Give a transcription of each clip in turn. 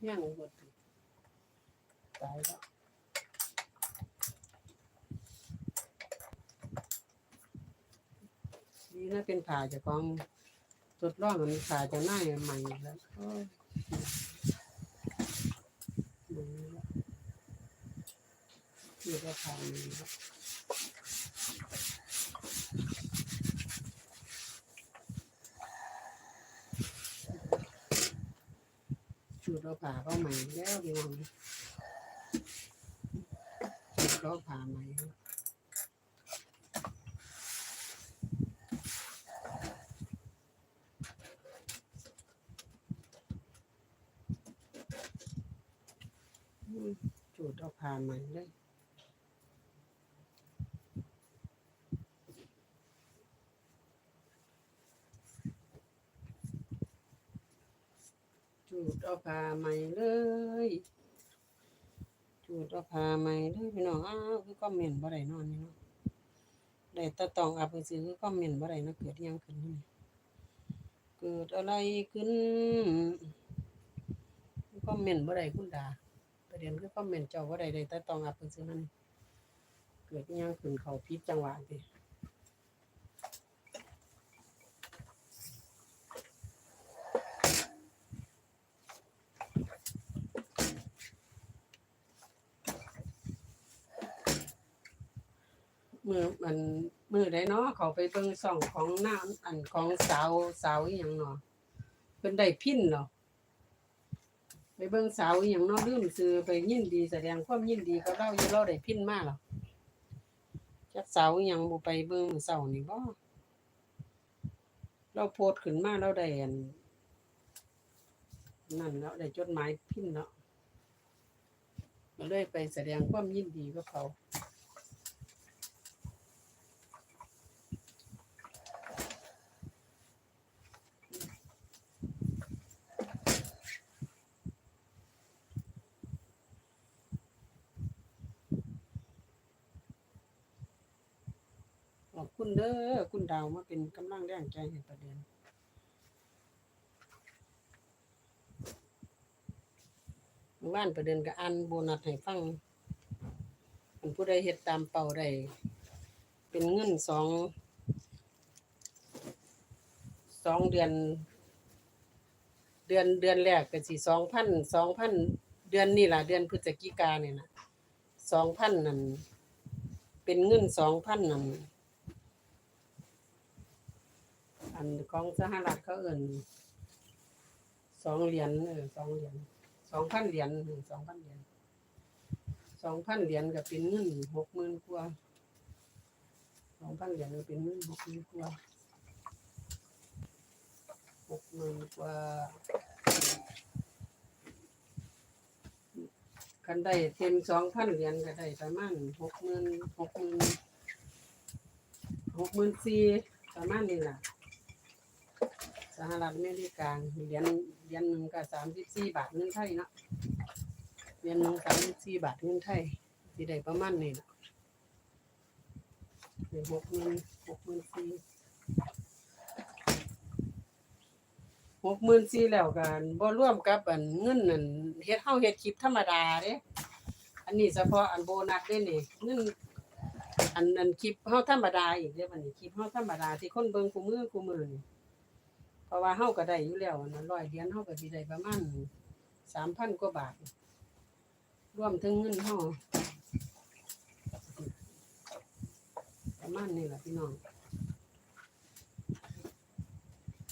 แห้งหมดตายแล้วนี่น่าเป็นผ่าจากของทดลองมันผ่าเจะหน้าใหม่แล้วโอ้ยใหม่แล้วก็ผ่า จุดเราผ่าก็ใหม่แล้วพี่น้องชุดเราผ่าใหม่จุดเอาผ่าใหม่เลย จูดเอาผ่าใหม่เลยจูดเอาผ่าใหม่เลยพี่น้องอ้าวคือคอมเมนบ่ได้นอนนี่เนาะได้ตะตองอับไปซื้อคือคอมเมนบ่ได้นะเกิดยังขึ้นนี่เกิดอะไรขึ้นคอมเมนบ่ได้คุณดาประเด็นคือคอมเมนเจ้าว่าใดใดแต่ต้องอับเป็นซื่อมันเกิดยังขึ้นเขาพิษจังหวะสิ มือมันมือได้เนาะเขาไปเบิ่งส่องของน้ำอันของสาวสาวอหยังเนาะเป็นได้พินเนาะไปเบิ่งสาวอหย่างเน้อลืมซื้อไปยินดีแสดงความยินดีกับเราอยู่เราได้พินมาหรอจักสาวอหย่างบ่ไปเบิ่งมื้อเช้านี่บ่เราโพสต์ขึ้นมาเราได้อันนั่นแล้วได้จดหมายพินเนาะเลยไปแสดงความยินดีกับเขา คุณเด้อคุณดาวมาเป็นกำลังแรงใจให้ประเด็นเมื่อวานประเด็นก็อ่านโบนัสให้ฟังอันผู้ใดเฮ็ดตามเป้าได้เป็นเงินสองสองเดือน เดือนเดือนแรกก็สิสองพันสองพันเดือนนี่ล่ะเดือนพฤศจิกาเนี่ยนะสองพันนั่นเป็นเงินสองพันนั่น อันของสหรัฐเขาเอิ่นสองเหรียญเออสองเหรียญสองพันเหรียญสองพันเหรียญสองพันเหรียญก็เป็นเงินหกหมื่นกว่าสองพันเหรียญก็เป็นเงินหกหมื่นกว่าหกหมื่นกว่าคันได้เต็มสองพันเหรียญก็ได้ประมาณหกหมื่นหกหมื่นหกหมื่นสี่ประมาณนี้ล่ะ สหรัฐอเมริกาเหรียญเหรียญหนึ่งก็สามสิบสี่บาทเงินไทยเนาะเหรียญหนึ่งสามสิบสี่บาทเงินไทยสิได้ประมาณนี้ล่ะหกหมื่นหกหมื่นสี่หกหมื่นสี่แล้วกันบ่ร่วมกับอันเงินนั่นเฮ็ดเฮาเฮ็ดคลิปธรรมดาเด้อันนี้เฉพาะอันโบนัสเด้นี่เงินอันอันคลิปเฮาธรรมดาอีกเด้บัดนี้คลิปเฮาธรรมดาที่คนเบิ่งคู่มือคู่มือนี่ เพราะว่าเฮาก็ได้อยู่แล้วนะร้อยเหรียญเฮาก็สิได้ประมาณสามพันกว่าบาท รวมถึงเงินเฮาประมาณนี้ล่ะพี่น้อง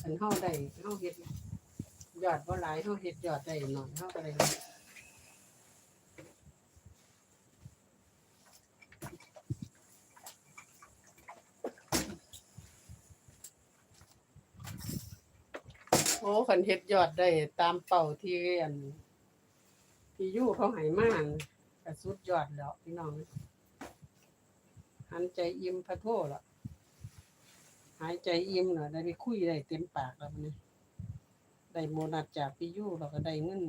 อันเฮาได้เฮาเฮ็ดยอดบ่หลายเฮาเฮ็ดยอดได้น้อยเฮาก็ได้ อ้คันเฮ็ดยอดได้ตามเป้าที่อันที่อยู่เขาให้มาอั่นก็สุดยอดแล้วพี่น้องหันใจอิ่มพระโทละหายใจอิ่มแล้วได้ไปคุยได้เต็มปากแล้วนี้ได้โบนัสจากพี่ยู่แล้วก็ได้เงิน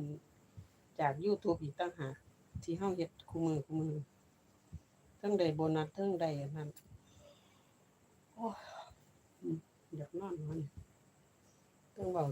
จาก YouTube อีกต่างหากที่เฮาเฮ็ดคู่มือคู่มือทั้งได้โบนัสทั้งได้อันนั้นโอ้ยอืมอยากนอนมันเทั้งเว้า